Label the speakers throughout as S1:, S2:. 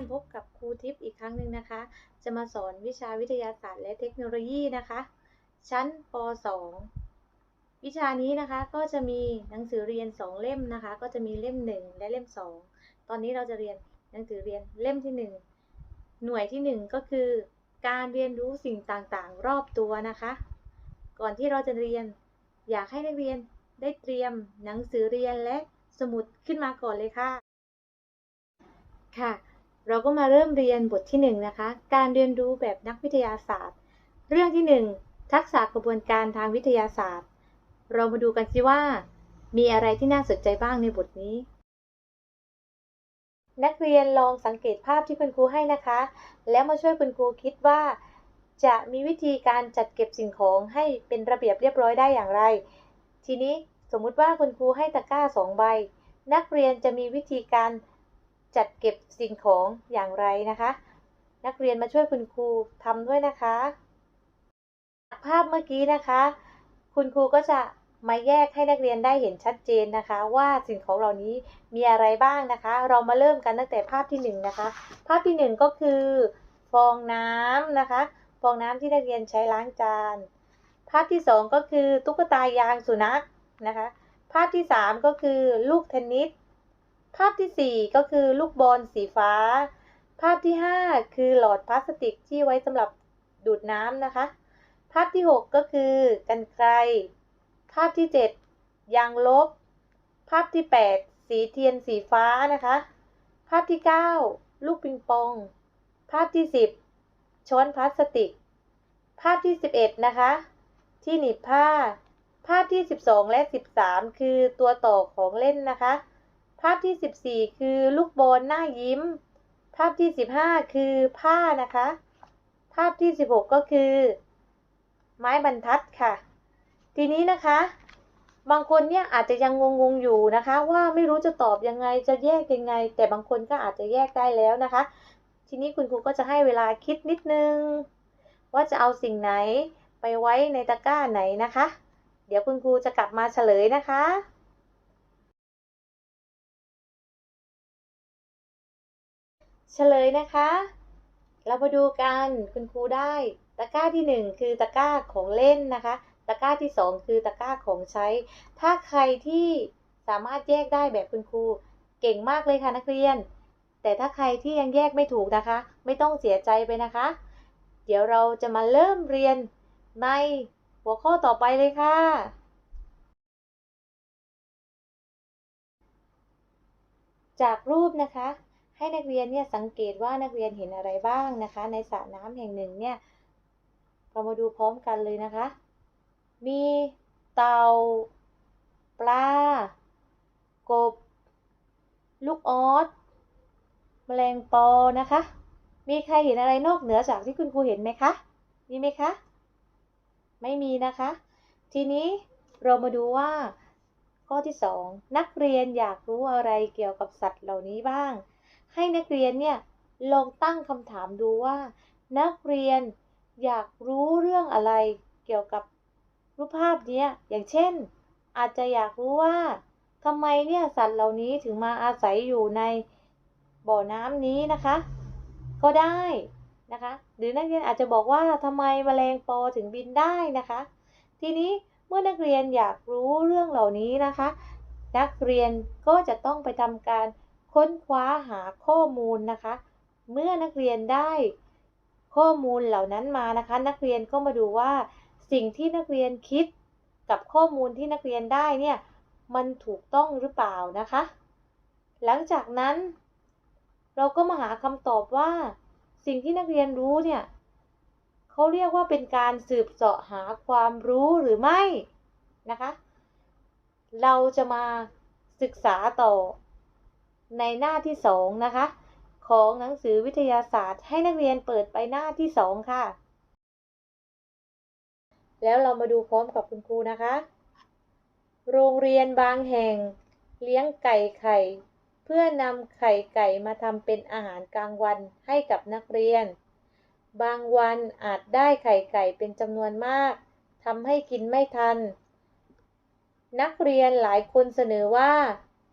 S1: นพบกับครูทิพย์อีกครั้งหนึ่งนะคะ จะมาสอนวิชาวิทยาศาสตร์และเทคโนโลยีนะคะ ชั้นป .2 วิชานี้นะคะก็จะมีหนังสือเรียน 2 เล่มนะคะ ก็จะมีเล่ม 1 และเล่ม 2 ตอนนี้เราจะเรียนหนังสือเรียนเล่มที่ 1 หน่วยที่ 1 ก็คือ การเรียนรู้สิ่งต่างๆ รอบตัวนะคะ ก่อนที่เราจะเรียน อยากให้นักเรียนได้เตรียมหนังสือเรียนและสมุดขึ้นมาก่อนเลยค่ะค่ะ เราก็มาเริ่มเรียนบทที่1นนะคะ การเรียนรู้แบบนักวิทยาศาสตร์ เรื่องที่ 1 ทักษะกระบวนการทางวิทยาศาสตร์ เรามาดูกันสิว่า มีอะไรที่น่าสนใจบ้างในบทนี้ นักเรียนลองสังเกตภาพที่คุณครูให้นะคะ แล้วมาช่วยคุณครูคิดว่า จะมีวิธีการจัดเก็บสิ่งของให้เป็นระเบียบเรียบร้อยได้อย่างไร ทีนี้สมมุติว่าคุณครูให้ตะกร้าสองใบ นักเรียนจะมีวิธีการ จัดเก็บสิ่งของอย่างไรนะคะ นักเรียนมาช่วยคุณครูทำด้วยนะคะ ภาพเมื่อกี้นะคะ คุณครูก็จะมาแยกให้นักเรียนได้เห็นชัดเจนนะคะ ว่าสิ่งของเหล่านี้มีอะไรบ้างนะคะ เรามาเริ่มกันตั้งแต่ภาพที่หนึ่งนะคะ ภาพที่หนึ่งก็คือฟองน้ำนะคะ ฟองน้ำที่นักเรียนใช้ล้างจาน ภาพที่สองก็คือตุ๊กตายางสุนัขนะคะ ภาพที่สามก็คือลูกเทนนิส ภาพที่สี่ก็คือลูกบอลสีฟ้า ภาพที่ห้าคือหลอดพลาสติกที่ไว้สำหรับดูดน้ำนะคะ ภาพที่หกก็คือกันไกรภาพที่เจ็ดยางลบ ภาพที่แปดสีเทียนสีฟ้านะคะ ภาพที่เก้าลูกปิงปอง ภาพที่สิบช้อนพลาสติก ภาพที่สิบเอ็ดนะคะ ที่หนีบผ้า ภาพที่สิบสองและสิบสามคือตัวต่อของเล่นนะคะ ภาพที่สิบสี่คือลูกบอลหน้ายิ้ม ภาพที่สิบห้าคือผ้านะคะ ภาพที่สิบหกก็คือ ไม้บรรทัดค่ะ ทีนี้นะคะ บางคนเนี่ยอาจจะยังงงๆอยู่นะคะ ว่าไม่รู้จะตอบยังไงจะแยกยังไง แต่บางคนก็อาจจะแยกได้แล้วนะคะ ทีนี้คุณครูก็จะให้เวลาคิดนิดนึง ว่าจะเอาสิ่งไหนไปไว้ในตะกร้าไหนนะคะ เดี๋ยวคุณครูจะกลับมาเฉลยนะคะ เฉลยนะคะ เรามาดูกันคุณครูได้ตะกร้าที่หนึ่งคือตะกร้าของเล่นนะคะตะกร้าที่สองคือตะกร้าของใช้ ถ้าใครที่สามารถแยกได้แบบคุณครูเก่งมากเลยค่ะนักเรียน แต่ถ้าใครที่ยังแยกไม่ถูกนะคะ ไม่ต้องเสียใจไปนะคะ เดี๋ยวเราจะมาเริ่มเรียนในหัวข้อต่อไปเลยค่ะ จากรูปนะคะ ให้นักเรียนเนี่ยสังเกตว่านักเรียนเห็นอะไรบ้างนะคะ ในสระน้ำแห่งหนึ่งเนี่ยเรามาดูพร้อมกันเลยนะคะ มีเต่าปลากบ ลูกออสแมลงปอนะคะ มีใครเห็นอะไรนอกเหนือจากที่คุณครูเห็นไหมคะ มีไหมคะ ไม่มีนะคะ ทีนี้เรามาดูว่าข้อที่ 2 นักเรียนอยากรู้อะไรเกี่ยวกับสัตว์เหล่านี้บ้าง ให้นักเรียนเนี่ยลองตั้งคำถามดูว่า นักเรียนอยากรู้เรื่องอะไรเกี่ยวกับรูปภาพเนี้ยอย่างเช่น อาจจะอยากรู้ว่าทำไมเนี่ยสัตว์เหล่านี้ถึงมาอาศัยอยู่ในบ่อน้ำนี้นะคะ ก็ได้นะคะ หรือนักเรียนอาจจะบอกว่าทำไมแมลงปอถึงบินได้นะคะ ทีนี้เมื่อนักเรียนอยากรู้เรื่องเหล่านี้นะคะ นักเรียนก็จะต้องไปทำการ ค้นคว้าหาข้อมูลนะคะ เมื่อนักเรียนได้ข้อมูลเหล่านั้นมานะคะ นักเรียนก็มาดูว่า สิ่งที่นักเรียนคิดกับข้อมูลที่นักเรียนได้เนี่ยมันถูกต้องหรือเปล่านะคะ หลังจากนั้น เราก็มาหาคำตอบว่า สิ่งที่นักเรียนรู้เนี่ยเขาเรียกว่าเป็นการสืบเสาะหาความรู้หรือไม่นะคะ เราจะมาศึกษาต่อ ในหน้าที่สองนะคะ ของหนังสือวิทยาศาสตร์ให้นักเรียนเปิดไปหน้าที่สองค่ะ แล้วเรามาดูพร้อมกับคุณครูนะคะ โรงเรียนบางแห่ง เลี้ยงไก่ไข่ เพื่อนำไข่ไก่มาทำเป็นอาหารกลางวันให้กับนักเรียน บางวันอาจได้ไข่ไก่เป็นจำนวนมากทำให้กินไม่ทัน นักเรียนหลายคนเสนอว่า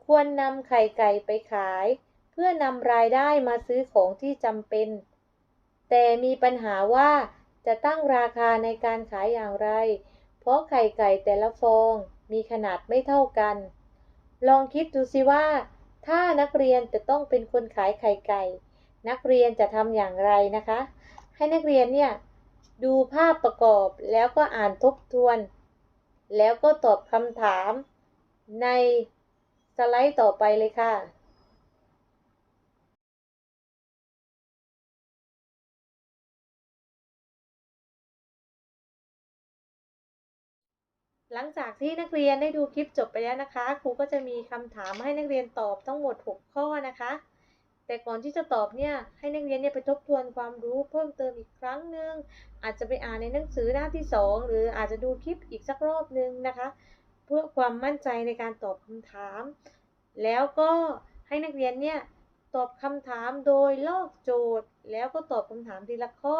S1: ควรนำไข่ไก่ไปขาย เพื่อนำรายได้มาซื้อของที่จำเป็น แต่มีปัญหาว่าจะตั้งราคาในการขายอย่างไร เพราะไข่ไก่แต่ละฟองมีขนาดไม่เท่ากัน ลองคิดดูสิว่า ถ้านักเรียนจะต้องเป็นคนขายไข่ไก่ นักเรียนจะทำอย่างไรนะคะ ให้นักเรียนเนี่ยดูภาพประกอบแล้วก็อ่านทบทวน แล้วก็ตอบคำถามใน สไลด์ต่อไปเลยค่ะหลังจากที่นักเรียนได้ดูคลิปจบไปแล้วนะคะ ครูก็จะมีคำถามให้นักเรียนตอบทั้งหมด 6 ข้อนะคะ แต่ก่อนที่จะตอบเนี่ยให้นักเรียนเนี่ยไปทบทวนความรู้เพิ่มเติมอีกครั้งหนึ่งอาจจะไปอ่านในหนังสือหน้าที่ 2 หรืออาจจะดูคลิปอีกสักรอบหนึ่งนะคะ เพื่อความมั่นใจในการตอบคำถาม แล้วก็ให้นักเรียนเนี่ยตอบคำถามโดยลอกโจทย์ แล้วก็ตอบคำถามทีละข้อ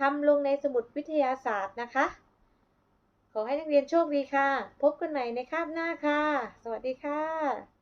S1: ทำลงในสมุดวิทยาศาสตร์นะคะ ขอให้นักเรียนโชคดีค่ะ พบกันใหม่ในคาบหน้าค่ะ สวัสดีค่ะ